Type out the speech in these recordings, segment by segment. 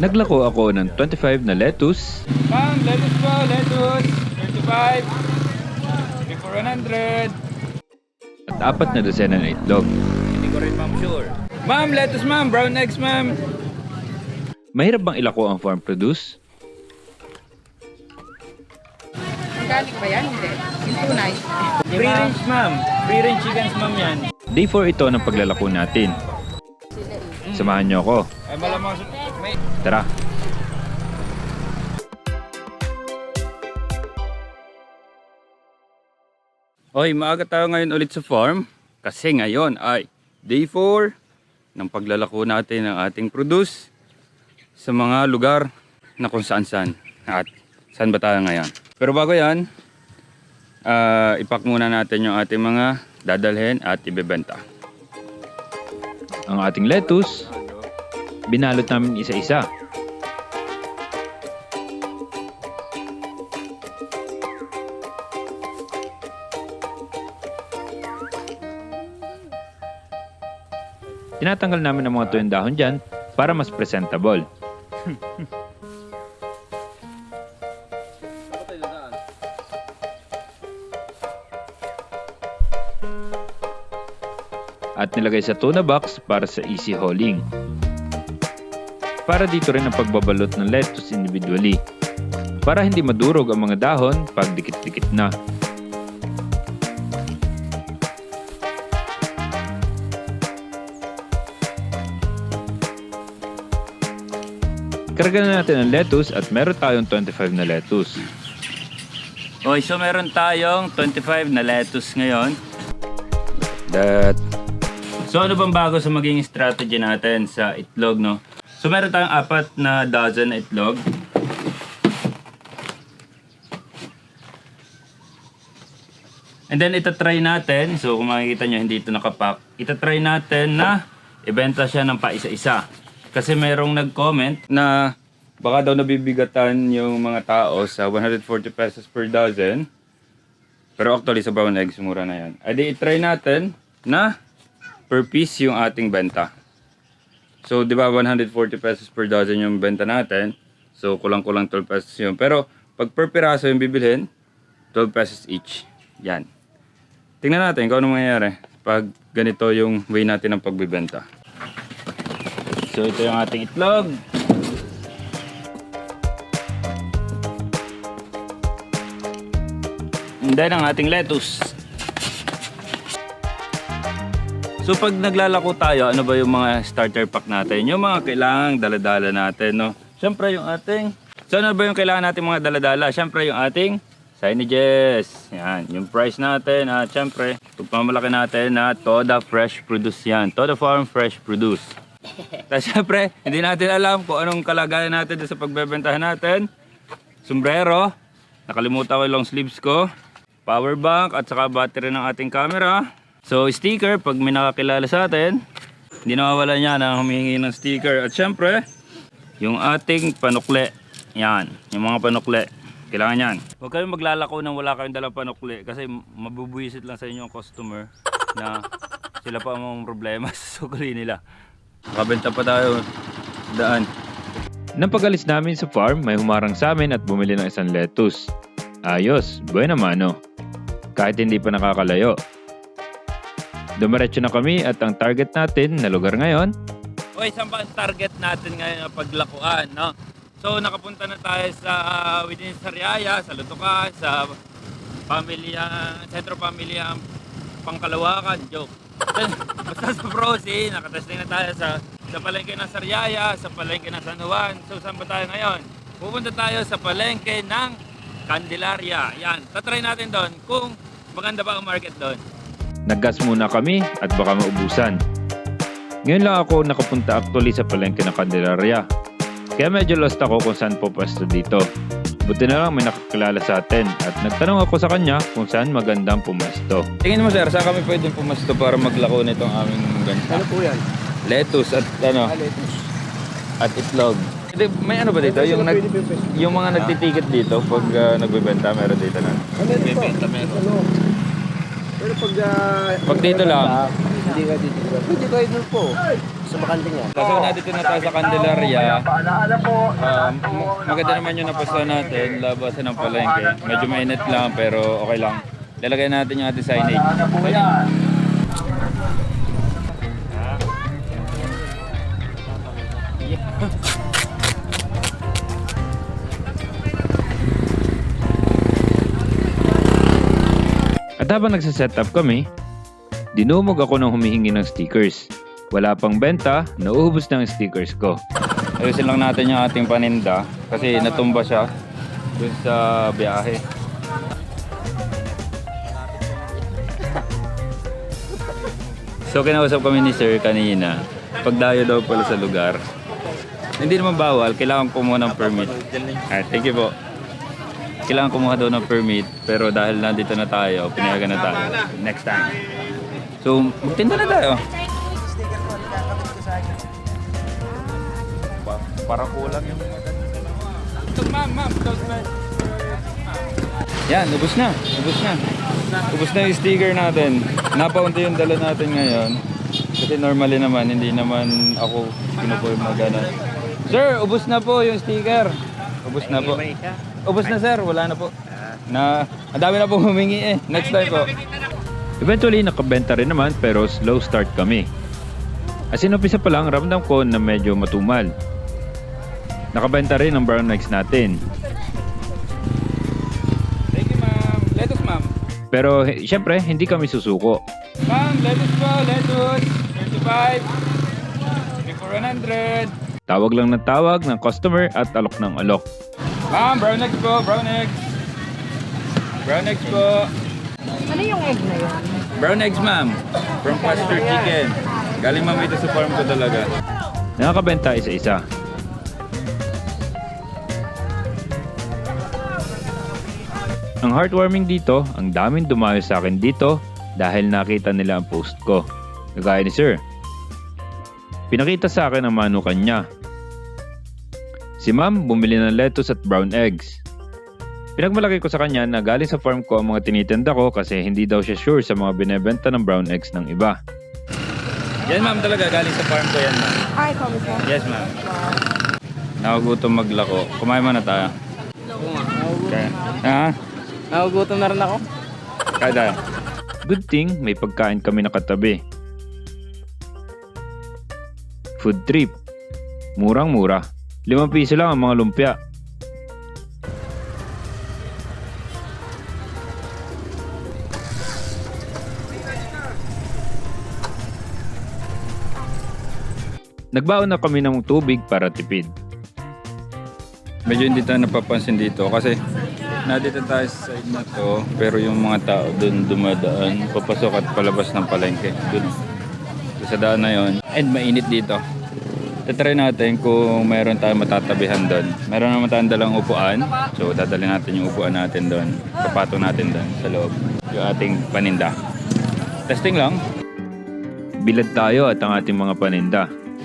Naglako ako ng 25 na lettuce, Ma'am, lettuce po, lettuce. 35. Before 100. at apat na dosena na itlog. Hindi ko rin ma'am sure. Ma'am, lettuce ma'am. Brown eggs ma'am. Mahirap bang ilako ang farm produce? Organic ba yan? Hindi. Yung tunay. Free range ma'am. Free range chickens ma'am yan. Day 4 ito ng paglalako natin. Samahan niyo ako. Ay malamang sa... Tara! Oy, maaga tayo ngayon ulit sa farm kasi ngayon ay day 4 ng paglalako natin ng ating produce sa mga lugar na kung saan saan at saan ba tayo ngayon. Pero bago yan, ah, ipak muna natin yung ating mga dadalhin at ibebenta. Ang ating lettuce, binalot namin isa-isa. Tinatanggal namin ang mga tuyong dahon dyan para mas presentable. At nilagay sa tuna box para sa easy hauling. Para dito rin ang pagbabalot ng lettuce individually. Para hindi madurog ang mga dahon pag dikit-dikit na. Karga na natin ang lettuce at meron tayong 25 na lettuce. Okay, so meron tayong 25 na lettuce ngayon. That. So ano bang bago sa maging strategy natin sa itlog, no? So meron tayong apat na dozen itlog. And then itatry natin, so kung makikita nyo hindi ito nakapack, itatry natin na ibenta siya ng paisa-isa. Kasi merong nag-comment na baka daw nabibigatan yung mga tao sa 140 pesos per dozen. Pero actually sa brown eggs, mura na yan. Ay di itry natin na per piece yung ating benta. So di ba 140 pesos per dozen yung benta natin. So kulang-kulang 12 pesos yun. Pero pag per piraso yung bibilhin, 12 pesos each. Yan. Tingnan natin kung ano mangyayari pag ganito yung way natin ng pagbibenta. So ito yung ating itlog. And then ang ating lettuce. So pag naglalako tayo, ano ba yung mga starter pack natin? Yung mga kailangang daladala natin, no? Siyempre yung ating... So ano ba yung kailangan natin mga daladala? Siyempre yung ating signages. Yan, yung price natin. At siyempre, pagpamalaki natin na Toda Fresh Produce yan. Toda Farm Fresh Produce. Tapos siyempre, hindi natin alam kung anong kalagayan natin sa pagbebentahan natin. Sombrero. Nakalimutan ko yung long sleeves ko. Power bank at saka battery ng ating camera. So sticker, pag may nakakilala sa atin, hindi nawawala niya na humingi ng sticker. At syempre, yung ating panukle. Yan, yung mga panukle. Kailangan yan. Huwag kayong maglalako nang wala kayong dalang panukle kasi mabubuisit lang sa inyo ang customer na sila pa ang problema sa sukli nila. Makabenta pa tayo. Daan. Nang pag-alis namin sa farm, may humarang sa amin at bumili ng isang lettuce. Ayos, buena mano. Kahit hindi pa nakakalayo. Dumiretso na kami at ang target natin na lugar ngayon, Okay, saan ba ang target natin ngayon na paglakuan, no? So, nakapunta na tayo sa uh, within Sariaya, sa Lutukan, sa pamilya, sentro pamilya Pangkalawakan, joke. Basta sa Prosi, nakatesting na tayo sa sa palengke ng Sariaya, sa palengke ng San Juan. So, saan ba tayo ngayon? Pupunta tayo sa palengke ng Candelaria. Yan, tatry natin doon kung maganda ba ang market doon. Naggas muna kami at baka maubusan. Ngayon lang ako nakapunta actually sa palengke ng Candelaria. Kaya medyo lost ako kung saan po pwesto dito. Buti na lang may nakakilala sa atin at nagtanong ako sa kanya kung saan magandang pumesto. Tingin mo sir, saan kami pwedeng pumasto para maglako nitong aming benta? Ano po yan? Lettuce at ano, Ah, lettuce. at itlog. Hindi, may ano ba dito? Yung, nag, yung mga nagtiticket dito pag uh, nagbebenta, meron dito na. Ano ito? Ano? Pero pag... ah, Pag dito lang. Hindi ka dito. Pwede kayo doon po. Sa bakanting yan. Kaso na dito na tayo sa Candelaria. Um, maganda naman yung napustuhan natin. Labasan ng palengke. Medyo mainit lang pero okay lang. Lalagay natin yung ating signage. Ayan. At habang nagsaset up kami, dinumog ako ng humihingi ng stickers. Wala pang benta, nauubos na ang stickers ko. Ayusin lang natin yung ating paninda kasi natumba siya dun sa biyahe. So kinausap kami ni Sir kanina, pagdayo daw pala sa lugar. Hindi naman bawal, kailangan kumuha ng permit. Ah, thank you po. Kailangan kumuha daw ng permit, pero dahil nandito na tayo, pinayagan na tayo. Next time. So, magtinda na tayo. Pa- para kulang yung Ma'am, ma'am, Yan, ubos na. Ubos na. Ubos na yung sticker natin. Napaunti yung dala natin ngayon. Kasi normally naman, hindi naman ako pinupo yung mga ganun. Sir, ubos na po yung sticker. Ubos na po. Ubos na sir, wala na po. Na, ang dami na po humingi eh. Next time po. Eventually, nakabenta rin naman pero slow start kami. As in, umpisa pa lang, ramdam ko na medyo matumal. Nakabenta rin ang brown eggs natin. Thank you ma'am. Lettuce ma'am. Pero he- syempre, hindi kami susuko. Ma'am, lettuce po, lettuce. 35. 100. Tawag lang ng tawag ng customer at alok ng alok. Ma'am, brown eggs po, brown eggs. Brown eggs po. Ano yung egg na yun? Brown eggs, ma'am. From pasture chicken. Galing ma'am ito sa farm ko talaga. Nakakabenta isa-isa. Ang heartwarming dito, ang daming dumayo sa akin dito dahil nakita nila ang post ko. Kagaya ni Sir. Pinakita sa akin ang manukan niya. Si Ma'am bumili ng lettuce at brown eggs. Pinagmalaki ko sa kanya na galing sa farm ko ang mga tinitinda ko kasi hindi daw siya sure sa mga binebenta ng brown eggs ng iba. Yan ma'am talaga, galing sa farm ko yan ma'am. Ay, mo. Yes ma'am. Nakugutom maglako. Kumain muna tayo. Okay. Ha? Nagugutom na rin ako. Kaya tayo. Good thing may pagkain kami nakatabi. Food trip. Murang-mura. Limang piso lang ang mga lumpia. Nagbaon na kami ng tubig para tipid. Medyo hindi tayo napapansin dito kasi nandito tayo sa side na to pero yung mga tao dun dumadaan papasok at palabas ng palengke Doon sa daan na yon and mainit dito tatry natin kung meron tayong matatabihan doon meron naman tayong dalang upuan so dadalhin natin yung upuan natin doon kapatong natin doon sa loob yung ating paninda testing lang Bilad tayo at ang ating mga paninda.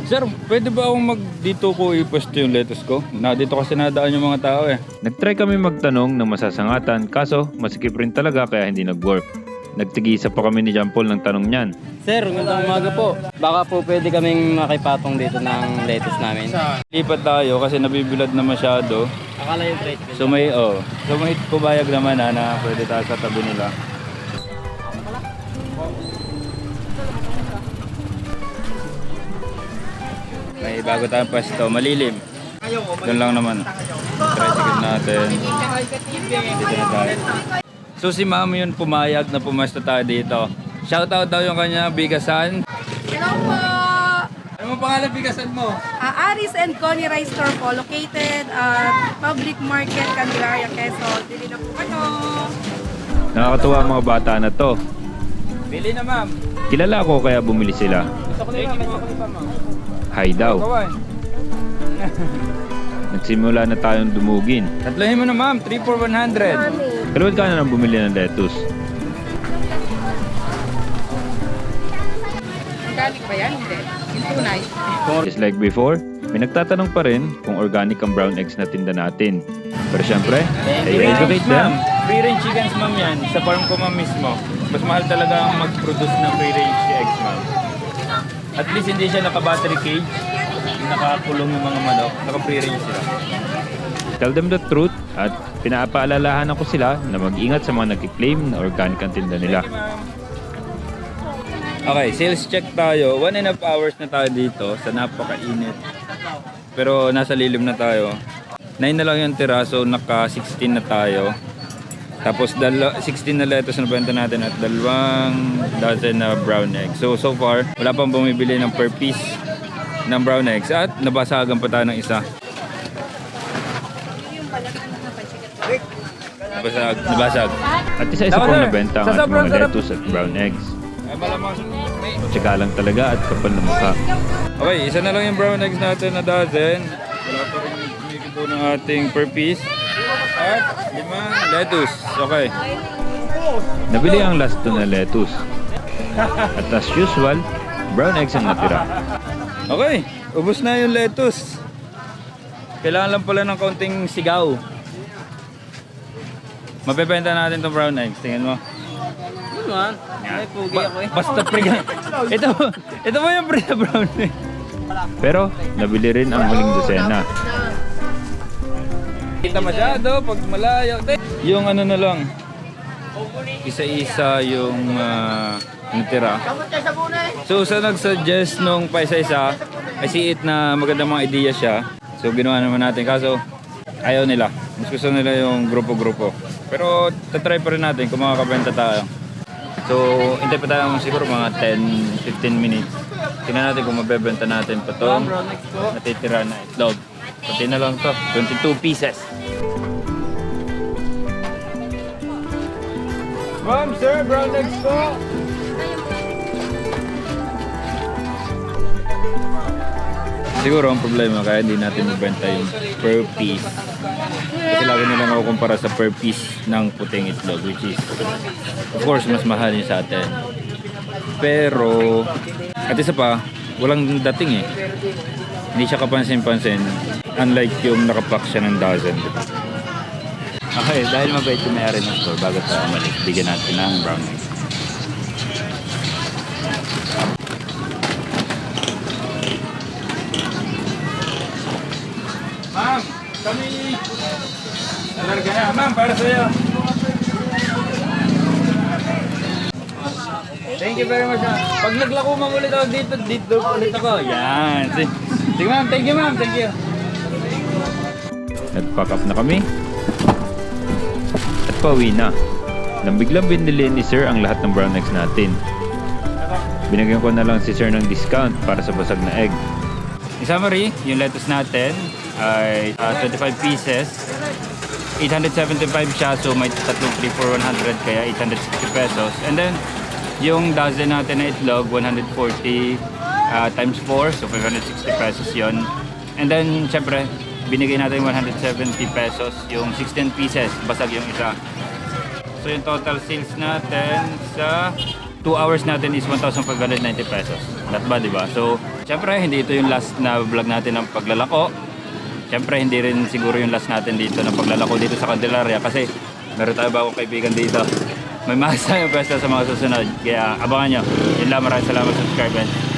Sir, pwede ba akong mag dito ko iposto yung lettuce ko? Na dito kasi nadaan yung mga tao eh. Nagtry kami magtanong ng masasangatan kaso masikip rin talaga kaya hindi nag-work. Nagtigisa pa kami ni John Paul ng tanong niyan. Sir, magandang umaga po. Baka po pwede kaming makipatong dito ng lettuce namin. Lipat tayo kasi nabibilad na masyado. Akala yung trade So may, oh, so may pubayag naman na, na pwede tayo sa tabi nila. May bago tayong pwesto, malilim. Doon lang naman. Tricycle natin. Dito na tayo. So si ma'am yun pumayag na pumesto tayo dito. Shoutout daw yung kanya bigasan. Hello po! Ano mo pangalan bigasan mo? Ah, Aris and Connie Rice Store po, located at Public Market, Candelaria, Quezon. Dili na po kayo. Nakakatuwa ang mga bata na to. Bili na ma'am. Kilala ko kaya bumili sila. Thank you po. Hi daw. Kawan. Nagsimula na tayong dumugin. Tatlohin mo na ma'am, 3 for 100. Kalawad ka na nang bumili ng lettuce. Organic ba yan? Hindi. Yung tunay. Just like before, may nagtatanong pa rin kung organic ang brown eggs na tinda natin. Pero syempre, range educate them. Free range chickens ma'am yan. Sa farm ko ma'am mismo. mas mahal talaga ang mag-produce ng free range eggs, ma'am. At least hindi siya naka-battery cage, nakakulong yung mga manok, naka-free range sila. Tell them the truth at pinapaalalahanan ko sila na mag-ingat sa mga nagkiklaim na organic ang tinda nila. Okay, sales check tayo. One and a half hours na tayo dito sa napakainit. Pero nasa lilim na tayo. 9 na lang yung tira, so naka 16 na tayo. Tapos dala, 16 na lettuce na benta natin at dalawang dozen na brown eggs. So so far, wala pang bumibili ng per piece ng brown eggs at nabasagan pa tayo ng isa. Nabasag, nabasag. At isa-isa Tama pong na. nabenta ang ating mga lettuce at brown eggs. Ay, malamang may Tsaka lang talaga at kapal na mukha. Okay, isa na lang yung brown eggs natin na dozen. Wala pa rin kumikito ng ating per piece. At limang lettuce. Okay. Nabili ang last two na lettuce. At as usual, brown eggs ang natira. Okay, ubos na yung lettuce. Kailangan lang pala ng kaunting sigaw. Mabebenta natin itong brown eggs. Tingnan mo. Ano man? Ay, pugi ako eh. Basta pre. ito, ito mo yung pre na brown egg. Pero, nabili rin ang huling dosena. Kita masyado pag malayo. Yung ano na lang. Isa-isa yung ah, natira. So sa nag-suggest nung paisa-isa, I see it na magandang mga ideya siya. So ginawa naman natin. Kaso ayaw nila. Mas gusto nila yung grupo-grupo. Pero tatry pa rin natin kung makakabenta tayo. So, hintay pa tayo siguro mga 10-15 minutes. Tingnan natin kung mabebenta natin pa po. natitira na itlog. Pati na lang to, 22 pieces. Ma'am, sir, brown eggs po. Siguro ang problema kaya hindi natin mabenta yung per piece. Kasi lagi nilang ako kumpara sa per piece ng puting itlog which is of course mas mahal yun sa atin. Pero at isa pa, walang dating eh. Hindi siya kapansin-pansin unlike yung nakapack siya ng dozen. Okay, dahil mabait yung may-ari ng store bago tayo umalis, bigyan natin ng brown kami... Alarga na. Ma'am, para sa'yo. Thank you very much. ma'am. Pag naglako ma'am ulit ako dito, dito ulit ako. Yan. Sige, Sige ma'am, thank you ma'am, thank you. Nag-pack up na kami. At pauwi na. Nang biglang binili ni Sir ang lahat ng brown eggs natin. Binigyan ko na lang si Sir ng discount para sa basag na egg. In summary, yung lettuce natin ay ah, 25 pieces. 875 siya, so may tatlong free for 100, kaya 860 pesos. And then, yung dozen natin na itlog, 140 ah, times 4, so 560 pesos yon. And then, syempre, binigay natin 170 pesos, yung 16 pieces, basag yung isa. So yung total sales natin sa 2 hours natin is 1,590 pesos. Not bad, di ba? So, syempre, hindi ito yung last na vlog natin ng paglalako. Syempre, hindi rin siguro yung last natin dito ng paglalako dito sa Candelaria kasi meron tayo bagong kaibigan dito. May masa yung pwesto sa mga susunod. Kaya abangan nyo. Yun lang, maraming salamat, subscribe and.